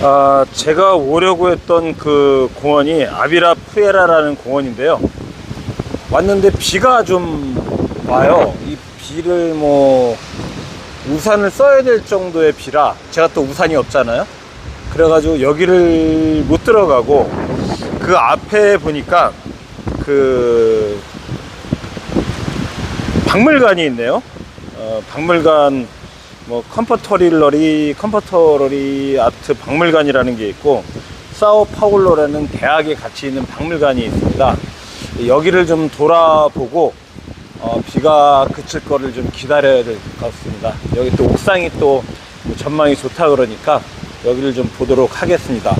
아, 제가 오려고 했던 그 공원이 아비라 푸에라라는 공원인데요. 왔는데 비가 좀 와요. 이 비를 뭐 우산을 써야 될 정도의 비라 제가 또 우산이 없잖아요. 그래가지고 여기를 못 들어가고 그 앞에 보니까 그 박물관이 있네요. 어, 박물관 뭐 컴퍼터릴러리 컴퍼터러리 아트 박물관이라는 게 있고 사오 파울로라는 대학에 같이 있는 박물관이 있습니다. 여기를 좀 돌아보고 어, 비가 그칠 거를 좀 기다려야 될 것 같습니다. 여기 또 옥상이 또 전망이 좋다 그러니까 여기를 좀 보도록 하겠습니다.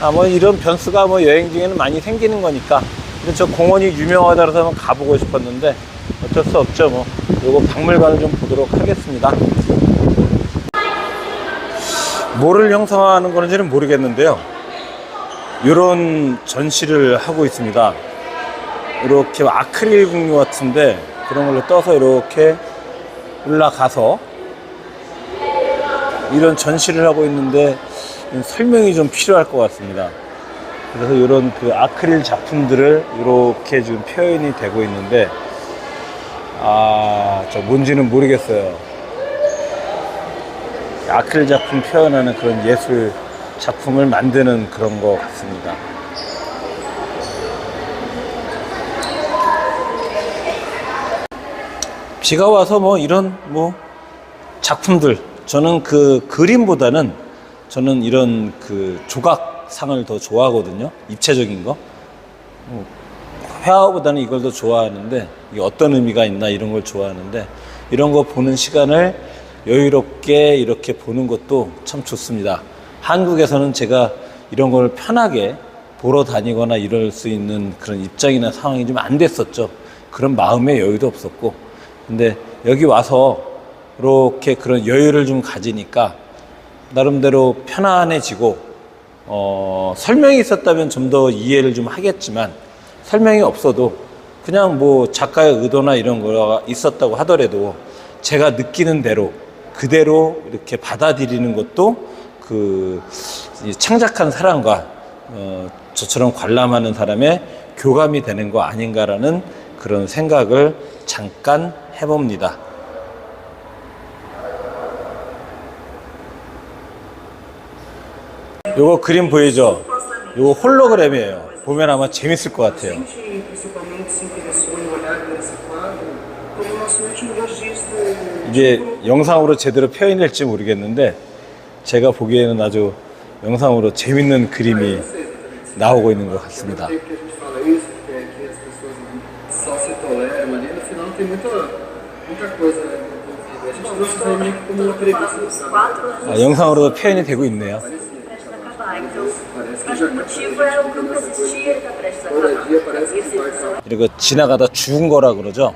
아, 뭐 이런 변수가 뭐 여행 중에는 많이 생기는 거니까. 근데 저 공원이 유명하다 그래서 한번 가보고 싶었는데 어쩔 수 없죠 뭐. 요거 박물관을 좀 보도록 하겠습니다. 뭐를 형성하는 건지는 모르겠는데요. 이런 전시를 하고 있습니다. 이렇게 아크릴 국류 같은데 그런 걸로 떠서 이렇게 올라가서 이런 전시를 하고 있는데 설명이 좀 필요할 것 같습니다. 그래서 이런 그 아크릴 작품들을 이렇게 지금 표현이 되고 있는데 아, 저 뭔지는 모르겠어요. 아크릴 작품 표현하는 그런 예술 작품을 만드는 그런 것 같습니다. 비가 와서 뭐 이런 뭐 작품들 저는 그 그림보다는 저는 이런 그 조각상을 더 좋아하거든요. 입체적인 거. 뭐 회화보다는 이걸 더 좋아하는데 이게 어떤 의미가 있나 이런 걸 좋아하는데 이런 거 보는 시간을 여유롭게 이렇게 보는 것도 참 좋습니다. 한국에서는 제가 이런 걸 편하게 보러 다니거나 이럴 수 있는 그런 입장이나 상황이 좀 안 됐었죠. 그런 마음의 여유도 없었고. 근데 여기 와서 이렇게 그런 여유를 좀 가지니까 나름대로 편안해지고, 어, 설명이 있었다면 좀 더 이해를 좀 하겠지만 설명이 없어도 그냥 뭐 작가의 의도나 이런 거가 있었다고 하더라도 제가 느끼는 대로 그대로 이렇게 받아들이는 것도 그이 창작한 사람과 어, 저처럼 관람하는 사람의 교감이 되는 거 아닌가라는 그런 생각을 잠깐 해봅니다. 요거 그림 보이죠? 요거 홀로그램이에요. 보면 아마 재밌을 것 같아요. 이게 영상으로 제대로 표현될지 모르겠는데 제가 보기에는 아주 영상으로 재밌는 그림이 나오고 있는 것 같습니다. 아, 영상으로도 표현이 되고 있네요. 이렇게 지나가다 죽은 거라 그러죠.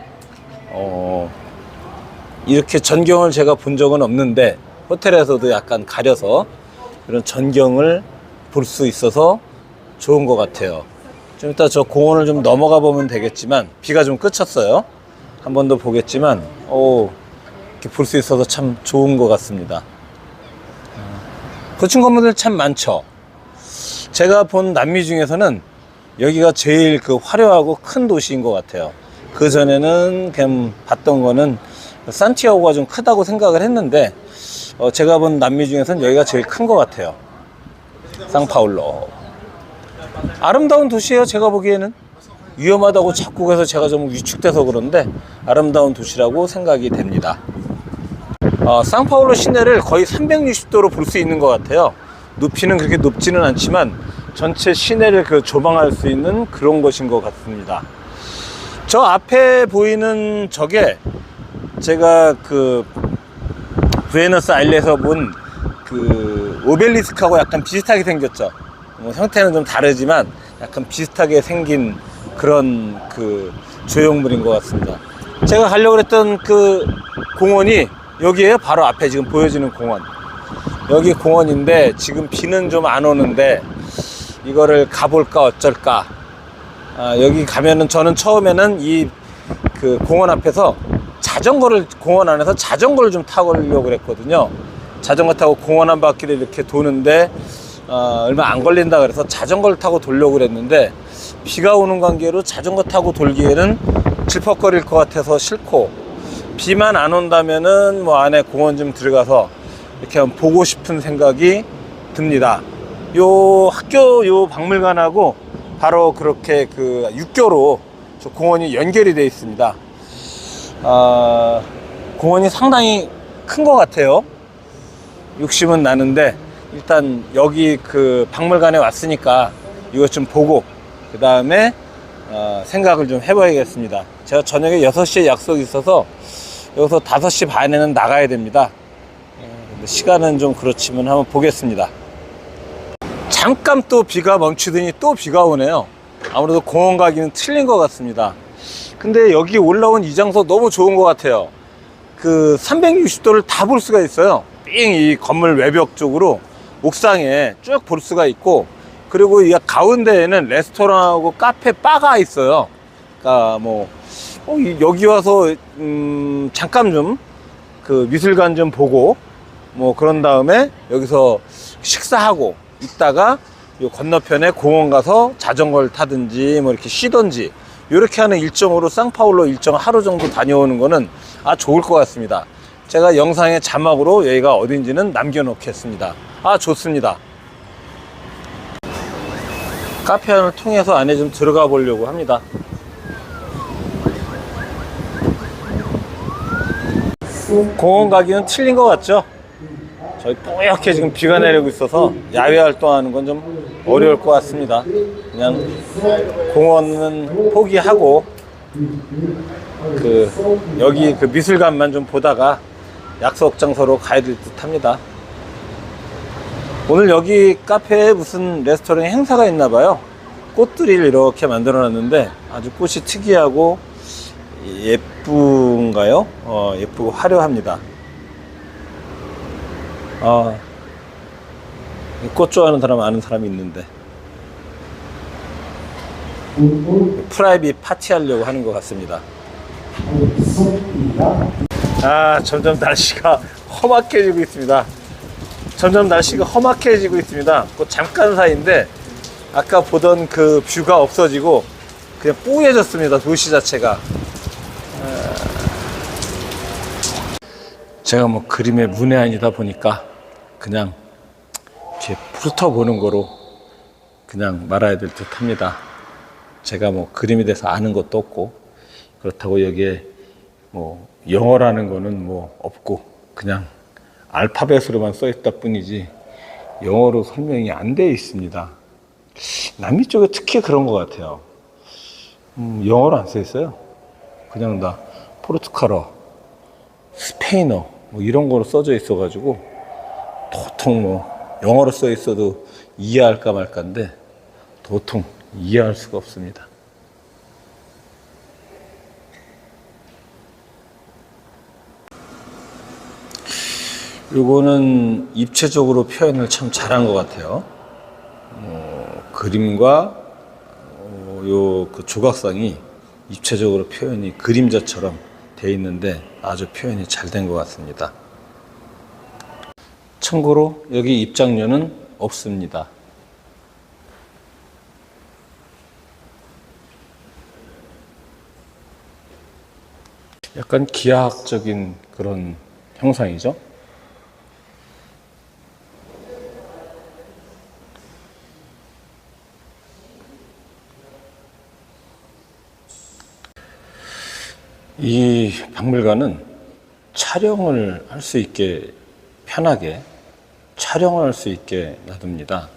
어, 이렇게 전경을 제가 본 적은 없는데 호텔에서도 약간 가려서 이런 전경을 볼 수 있어서 좋은 것 같아요. 좀 이따 저 공원을 좀 넘어가 보면 되겠지만 비가 좀 그쳤어요. 한 번 더 보겠지만 오 이렇게 볼 수 있어서 참 좋은 것 같습니다. 고층 건물들 참 많죠. 제가 본 남미 중에서는 여기가 제일 그 화려하고 큰 도시인 것 같아요. 그 전에는 그냥 봤던 거는 산티아고가 좀 크다고 생각을 했는데 어, 제가 본 남미 중에서는 여기가 제일 큰 것 같아요. 상파울로. 아름다운 도시예요. 제가 보기에는 위험하다고 자꾸 해서 제가 좀 위축돼서 그런데 아름다운 도시라고 생각이 됩니다. 어, 상파울로 시내를 거의 360도로 볼 수 있는 것 같아요. 높이는 그렇게 높지는 않지만 전체 시내를 그 조망할 수 있는 그런 것인 것 같습니다. 저 앞에 보이는 저게 제가 그 부에노스 아일레에서 본 그 오벨리스크하고 약간 비슷하게 생겼죠. 뭐 형태는 좀 다르지만 약간 비슷하게 생긴 그런 그 조형물인 것 같습니다. 제가 가려고 했던 그 공원이 여기에요. 바로 앞에 지금 보여지는 공원. 여기 공원인데 지금 비는 좀 안 오는데 이거를 가볼까 어쩔까. 아, 여기 가면은 저는 처음에는 이 그 공원 앞에서 자전거를 공원 안에서 자전거를 좀 타보려고 그랬거든요. 자전거 타고 공원 한 바퀴를 이렇게 도는데 어, 얼마 안 걸린다 그래서 자전거를 타고 돌려고 그랬는데 비가 오는 관계로 자전거 타고 돌기에는 질퍽거릴 것 같아서 싫고 비만 안 온다면은 뭐 안에 공원 좀 들어가서 이렇게 한번 보고 싶은 생각이 듭니다. 요 학교 요 박물관하고 바로 그렇게 그 육교로 저 공원이 연결이 되어 있습니다. 아, 공원이 상당히 큰 것 같아요. 욕심은 나는데 일단 여기 그 박물관에 왔으니까 이것 좀 보고 그 다음에 어, 생각을 좀 해봐야겠습니다. 제가 저녁에 6시에 약속이 있어서 여기서 5시 반에는 나가야 됩니다. 어, 근데 시간은 좀 그렇지만 한번 보겠습니다. 잠깐 또 비가 멈추더니 또 비가 오네요. 아무래도 공원 가기는 틀린 것 같습니다. 근데 여기 올라온 이 장소 너무 좋은 것 같아요. 그 360도를 다 볼 수가 있어요. 삥 이 건물 외벽 쪽으로 옥상에 쭉 볼 수가 있고 그리고 이 가운데에는 레스토랑하고 카페 바가 있어요. 그러니까 뭐 어, 이- 여기 와서 음, 잠깐 좀 그 미술관 좀 보고 뭐 그런 다음에 여기서 식사하고 있다가 요 건너편에 공원 가서 자전거를 타든지 뭐 이렇게 쉬든지 이렇게 하는 일정으로 쌍파울로 일정 하루 정도 다녀오는 거는 아 좋을 것 같습니다. 제가 영상의 자막으로 여기가 어딘지는 남겨놓겠습니다. 아 좋습니다. 카페 안을 통해서 안에 좀 들어가 보려고 합니다. 공원 가기는 틀린 것 같죠? 저희 뿌옇게 지금 비가 내리고 있어서 야외 활동하는 건 좀 어려울 것 같습니다. 그냥 공원은 포기하고 그 여기 그 미술관만 좀 보다가 약속 장소로 가야 될 듯 합니다. 오늘 여기 카페에 무슨 레스토랑 행사가 있나 봐요. 꽃들이를 이렇게 만들어 놨는데 아주 꽃이 특이하고 예쁜가요? 어, 예쁘고 화려합니다. 아, 이꽃 좋아하는 사람 아는 사람이 있는데 프라이빗 파티 하려고 하는 것 같습니다. 아, 점점 날씨가 험악해지고 있습니다. 점점 날씨가 험악해지고 있습니다. 그 잠깐 사이인데 아까 보던 그 뷰가 없어지고 그냥 뿌얘졌습니다. 도시 자체가. 제가 뭐 그림의 문외한이다 보니까 그냥 이렇게 훑어보는 거로 그냥 말아야 될 듯 합니다. 제가 뭐 그림에 대해서 아는 것도 없고 그렇다고 여기에 뭐 영어라는 거는 뭐 없고 그냥 알파벳으로만 써 있다 뿐이지 영어로 설명이 안 돼 있습니다. 남미 쪽에 특히 그런 것 같아요. 음, 영어로 안 써 있어요. 그냥 다 포르투갈어, 스페인어 뭐 이런 거로 써져 있어가지고 도통 뭐 영어로 써 있어도 이해할까 말까인데 도통 이해할 수가 없습니다. 요거는 입체적으로 표현을 참 잘한 것 같아요. 어, 그림과 어, 요그 조각상이 입체적으로 표현이 그림자처럼 돼 있는데 아주 표현이 잘 된 것 같습니다. 참고로 여기 입장료는 없습니다. 약간 기하학적인 그런 형상이죠. 이 박물관은 촬영을 할 수 있게 편하게 촬영을 할수 있게 놔둡니다.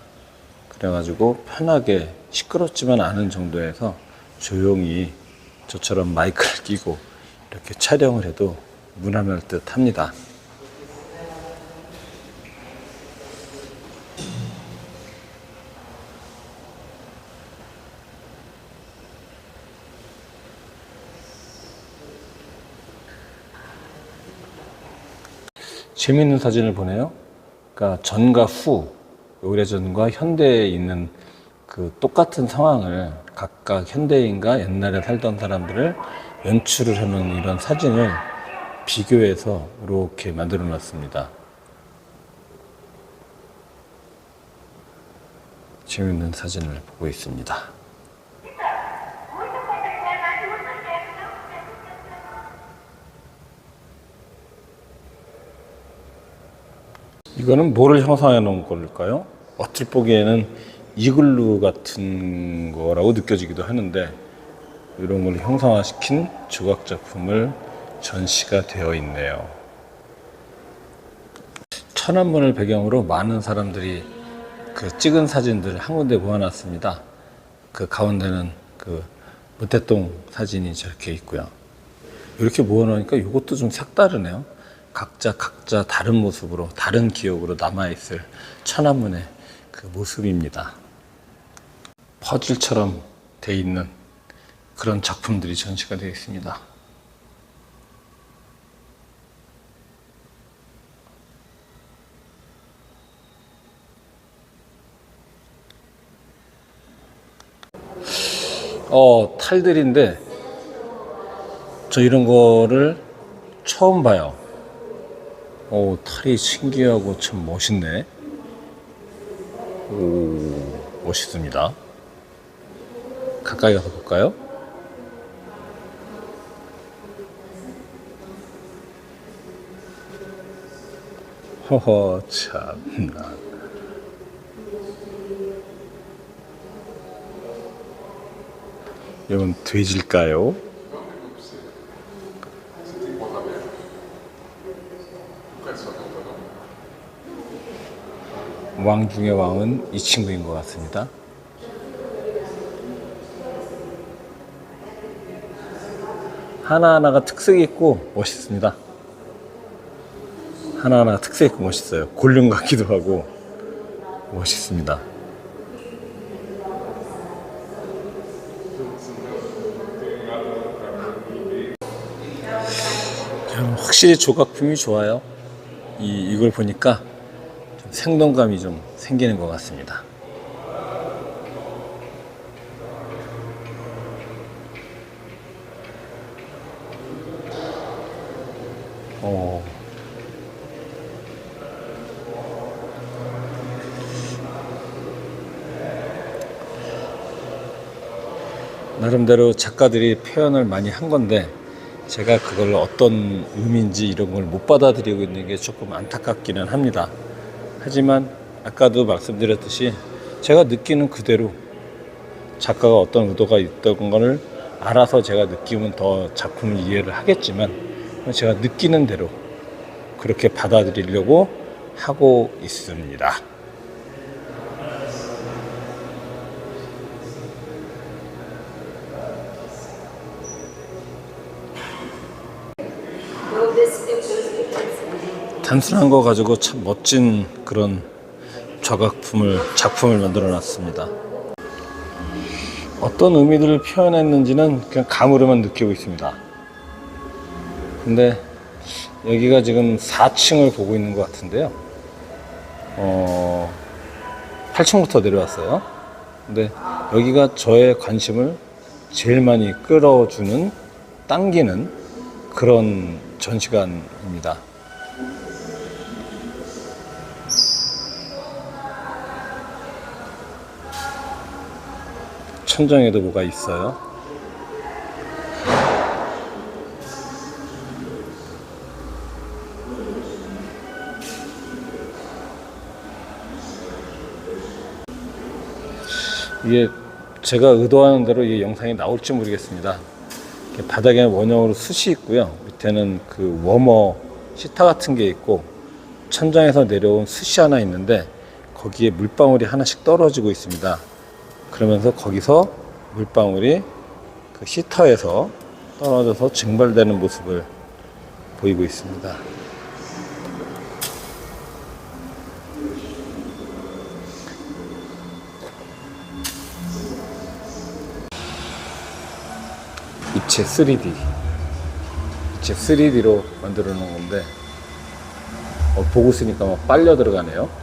그래가지고 편하게 시끄럽지만 않은 정도에서 조용히 저처럼 마이크를 끼고 이렇게 촬영을 해도 무난할 듯 합니다. 재미있는 사진을 보네요. 그러니까 전과 후, 오래전과 현대에 있는 그 똑같은 상황을 각각 현대인과 옛날에 살던 사람들을 연출을 하는 이런 사진을 비교해서 이렇게 만들어 놨습니다. 재밌는 사진을 보고 있습니다. 이거는 뭐를 형상해 놓은 걸까요? 어찌 보기에는 이글루 같은 거라고 느껴지기도 하는데 이런 걸 형상화시킨 조각 작품을 전시가 되어 있네요. 천안문을 배경으로 많은 사람들이 그 찍은 사진들을 한 군데 모아놨습니다. 그 가운데는 그 무태동 사진이 저렇게 있고요. 이렇게 모아놓으니까 이것도 좀 색다르네요. 각자 각자 다른 모습으로 다른 기억으로 남아있을 천안문의 그 모습입니다. 퍼즐처럼 돼 있는 그런 작품들이 전시가 되어 있습니다. 어, 탈들인데 저 이런 거를 처음 봐요. 오, 탈이 신기하고 참 멋있네. 오, 멋있습니다. 가까이 가서 볼까요? 허허, 참나. 이건 돼질까요? 왕 중의 왕은 이 친구인 것 같습니다. 하나하나가 특색이 있고 멋있습니다. 하나하나 특색 있고 멋있어요. 골륜 같기도 하고 멋있습니다. 참 확실히 조각품이 좋아요. 이, 이걸 보니까 좀 생동감이 좀 생기는 것 같습니다. 어. 나름대로 작가들이 표현을 많이 한 건데 제가 그걸 어떤 의미인지 이런 걸 못 받아들이고 있는 게 조금 안타깝기는 합니다. 하지만 아까도 말씀드렸듯이 제가 느끼는 그대로 작가가 어떤 의도가 있던 거를 알아서 제가 느끼면 더 작품을 이해를 하겠지만 제가 느끼는 대로 그렇게 받아들이려고 하고 있습니다. 단순한 거 가지고 참 멋진 그런 조각품을 작품을 만들어 놨습니다. 어떤 의미들을 표현했는지는 그냥 감으로만 느끼고 있습니다. 근데 여기가 지금 4층을 보고 있는 것 같은데요. 어, 8층부터 내려왔어요. 근데 여기가 저의 관심을 제일 많이 끌어주는, 당기는 그런 전시관입니다. 천장에도 뭐가 있어요. 이게 제가 의도하는 대로 이 영상이 나올지 모르겠습니다. 바닥에 원형으로 숯이 있고요. 밑에는 그 워머 시타 같은 게 있고 천장에서 내려온 숯이 하나 있는데 거기에 물방울이 하나씩 떨어지고 있습니다. 그러면서 거기서 물방울이 그 시터에서 떨어져서 증발되는 모습을 보이고 있습니다. 입체 3D. 입체 3D로 만들어 놓은 건데, 어, 보고 있으니까 막 빨려 들어가네요.